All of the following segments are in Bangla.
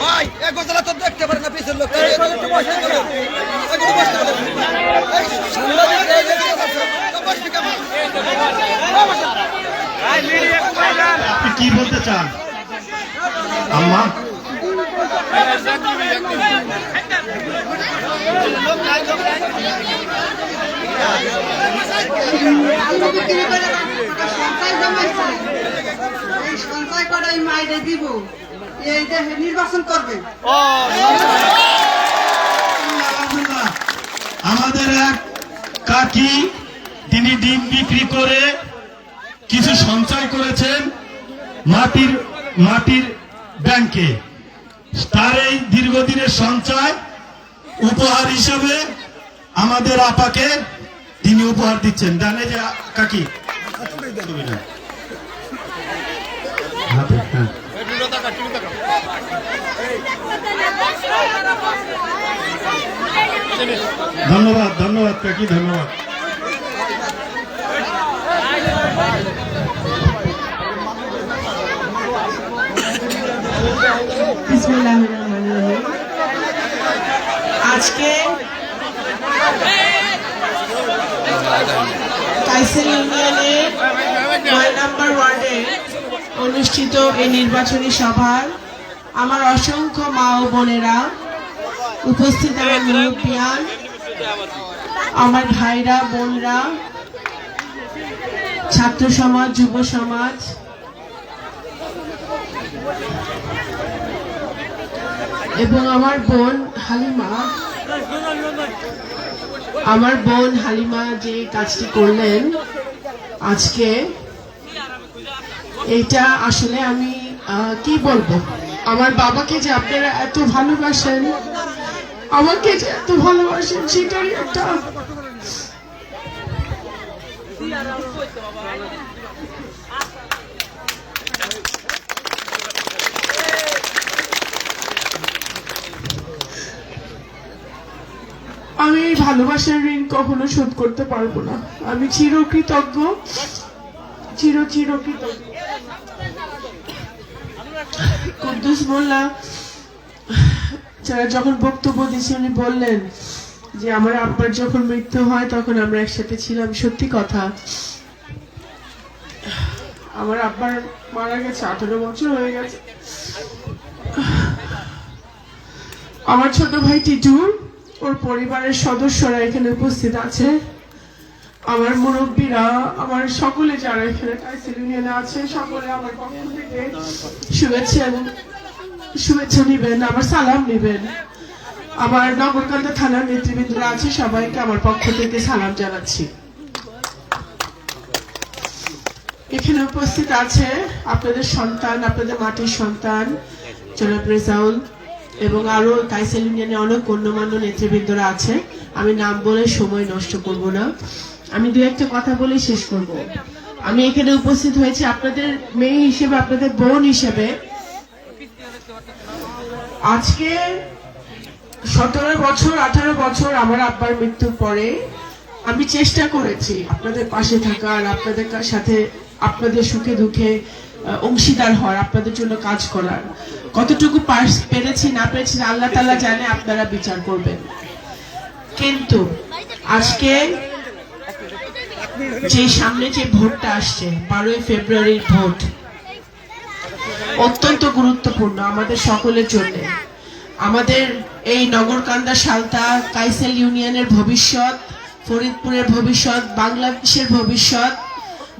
ভাই এক বছর তো দেখতে পারে না পিছের লোক কি বলতে চান? আম্মা সঞ্চয় দিব নির্বাচন করবে। আমাদের এক কাকি, তিনি ডিম বিক্রি করে কিছু সঞ্চয় করেছেন মাটির মাটির ব্যাংকে। তার এই দীর্ঘদিনের সঞ্চয় উপহার হিসেবে আমাদের আপাকে তিনি উপহার দিচ্ছেন। জানে যে, কাকি। ধন্যবাদ ধন্যবাদ, কাকি, ধন্যবাদ। আজকে কাইসেল ইউনিয়নের নয় নম্বর ওয়ার্ডে অনুষ্ঠিত এই নির্বাচনী সভার আমার অসংখ্য মা ও বোনেরা উপস্থিত আমার মুরব্বিয়ান আমার ভাইরা, বোনরা, ছাত্র সমাজ, যুব সমাজ এবং আমার বোন হালিমা, আমার বোন হালিমা যে কাজটি করলেন আজকে, এটা আসলে আমি কি বলব? আমার বাবাকে যে আপনারা এত ভালোবাসেন, আমাকে যে এত ভালোবাসেন সেটারই একটা আমি এই ভালোবাসার ঋণ কখনো শোধ করতে পারব না। আমি চিরকৃতজ্ঞ। চির চিরকৃতজ্ঞ। কুদ্দুস মোল্লা, যারা যখন বক্তব্য দিয়েছে উনি বললেন যে, আমার আব্বার যখন মৃত্যু হয়, তখন আমরা একসাথে ছিলাম। সত্যি কথা। আমার আব্বার মারা গেছে, আঠারো বছর হয়ে গেছে। আমার ছোট ভাই টিটু ওর পরিবারের সদস্যরা এখানে উপস্থিত আছে। আমার মুরব্বীরা, আমার সকলে যারা এখানে ইউনিয়নে আছে, সকলে আমার পক্ষ থেকে শুভেচ্ছা শুভেচ্ছা নিবেন আমার সালাম নিবেন। আমার নগরকান্দা থানার নেতৃবৃন্দরা আছে, সবাইকে আমার পক্ষ থেকে সালাম জানাচ্ছি। এখানে উপস্থিত আছে আপনাদের সন্তান, আপনাদের মাটির সন্তান, জনাব রেজাউল। এবং আরও কাইসেল ইউনিয়নে অনেক গণ্যমান্য নেতৃবৃন্দরা আছে। আমি নাম বলে সময় নষ্ট করব না। আমি দু একটা কথা বলে শেষ করব। আমি এখানে উপস্থিত হয়েছি আপনাদের মেয়ে হিসেবে, আপনাদের বোন হিসেবে। আজকে সতেরো বছর, আঠারো বছর আমার আব্বার মৃত্যুর পরে আমি চেষ্টা করেছি আপনাদের পাশে থাকার, আপনাদের সাথে, আপনাদের সুখে দুঃখে অংশীদার হওয়ার, আপনাদের জন্য কাজ করার। কতটুকু পেরেছি না পেরেছি আল্লাহ তাআলা জানে, আপনারা বিচার করবেন। কিন্তু আজকে যে সামনে যে ভোটটা আসছে, বারোই ফেব্রুয়ারির ভোট, অত্যন্ত গুরুত্বপূর্ণ আমাদের সকলের জন্য। আমাদের এই নগরকান্দা সালতা কাইসেল ইউনিয়নের ভবিষ্যৎ, ফরিদপুরের ভবিষ্যৎ, বাংলাদেশের ভবিষ্যৎ,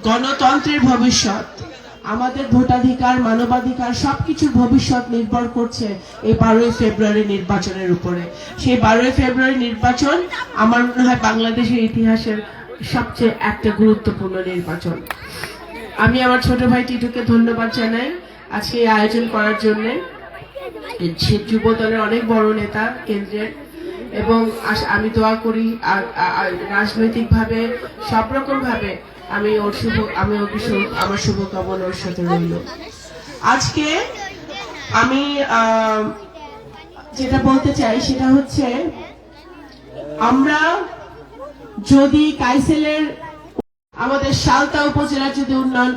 গণতন্ত্রের ভবিষ্যৎ আমাদের ভোটাধিকার, মানবাধিকার সবকিছুর ভবিষ্যৎ নির্ভর করছে এই বারোই ফেব্রুয়ারি নির্বাচনের উপরে। সেই বারোই ফেব্রুয়ারি নির্বাচন আমার মনে হয় বাংলাদেশের ইতিহাসের সবচেয়ে একটা গুরুত্বপূর্ণ নির্বাচন। আমি আমার ছোট ভাই টিটুকে ধন্যবাদ জানাই আজকে এই আয়োজন করার জন্যে। সে যুব দলের অনেক বড় নেতা, কেন্দ্রের এবং আমি দোয়া করি আর রাজনৈতিকভাবে সব রকমভাবে আমি ওর শুভ, আমি ওকে আমার শুভকামনা ওর সাথে রইল। আজকে আমি যেটা বলতে চাই সেটা হচ্ছে, আমরা যদি কাইসেলের, আমাদের সালতা উপজেলার যদি উন্নয়ন